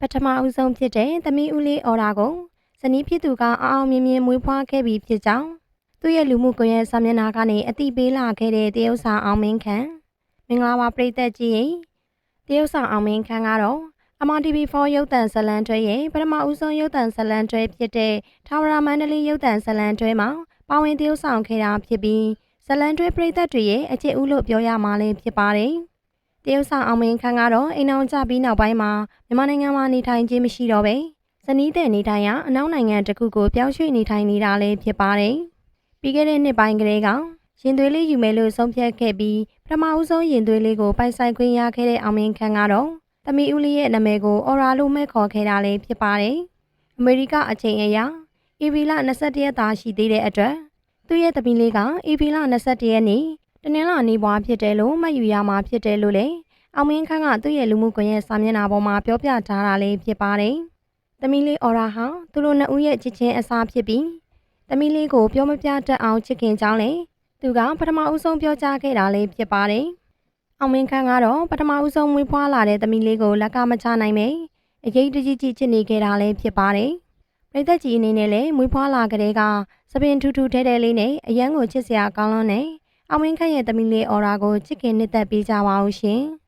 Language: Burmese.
ပထမဦးဆုံးဖြစ်တဲ့သမီးဦးလေးအော်ရာကိုဇနီးဖြစ်သူကအောင်အောင်မြင်မြင်မွေးဖွားခဲ့ပြီးဖြစ်ကြောင်းသူ့ရဲ့လူမှုကွန်ရက်စာမျက်နှာကနေအတိပေးလာခဲ့တဲ့တရုတ်ဆောင်အောင်မင်းခန့်မင်္ဂလာပါပရိသတ်ကြီးရေတရုတ်ဆောင်အောင်မင်းခန့်ကတော့ MRTV4 ရုပ်သံဇတ်လံတွဲရဲ့ပထမဦးဆုံးရုပ်သံဇတ်လံတွဲဖြစ်တဲ့ထာဝရမန္တလေးရုပ်သံဇတ်လံတွဲမှာပါဝင်တရုတ်ဆောင်ခဲ့တာဖြစ်ပြီးဇတ်လံတွဲပရိသတ်တွေရဲ့အခြေဦးလို့ပြောရမှာလည်းဖြစ်ပါတယ် တရုတ်ဆောင်အောင်မင်းခန့်ကတော့အိမ်အောင်ကြပြီးနောက်ပိုင်းမှာမြန်မာနိုင်ငံမှာနေထိုင်ခြင်းမရှိတော့ပဲဇနီးတဲ့နေထိုင်ရာအနောက်နိုင်ငံတစ်ခုကိုပြောင်းရွှေ့နေထိုင်နေတာလည်းဖြစ်ပါတယ်ပြီးခဲ့တဲ့နှစ်ပိုင်းကလေးကရင်သွေးလေးယူမယ်လို့ဆုံးဖြတ်ခဲ့ပြီးပထမဦးဆုံးရင်သွေးလေးကိုပိုင်ဆိုင်ခွင့်ရခဲ့တဲ့အောင်မင်းခန့်ကတော့သမီးဦးလေးရဲ့နာမည်ကိုအော်ရာလို့မဲ့ခေါ်ခဲ့တာလည်းဖြစ်ပါတယ်။အမေရိကအချိန်အရဧပြီလ21ရက်သားရှိသေးတဲ့အတွက်သူ့ရဲ့သမီးလေးကဧပြီလ21ရက်နေ့ တနင်္လာနေ့ပွားဖြစ်တယ်လို့မှတ်ယူရမှာဖြစ်တယ်လို့လည်းအောင်မင်းခန့်ကသူ့ရဲ့လူမှုကွန်ရက်စာမျက်နှာပေါ်မှာပြောပြထားတာလည်းဖြစ်ပါတယ်။သမီးလေးအော်ရာဟာသူတို့နှစ်ဦးရဲ့ချစ်ချင်းအစားဖြစ်ပြီးသမီးလေးကိုပြောမပြတတ်အောင်ချစ်ခင်ကြောင်းလည်းသူကပထမဦးဆုံးပြောကြားခဲ့တာလည်းဖြစ်ပါတယ်။အောင်မင်းခန့်ကတော့ပထမဦးဆုံးမွေးဖွားလာတဲ့သမီးလေးကိုလက်ကမချနိုင်ပဲအရေးတကြီးကြီးချစ်နေခဲ့တာလည်းဖြစ်ပါတယ်။ပြည်သက်ကြီးအနေနဲ့လည်းမွေးဖွားလာကလေးကသပင်ထူးထူးထဲထဲလေးနဲ့အရန်ကိုချစ်စရာကောင်းလွန်းနဲ့ အောင်မင်းခန့်ရဲ့သမီးလေးအော်ရာကိုချစ်ခင်နှစ်သက်ပေးကြပါဦးရှင်။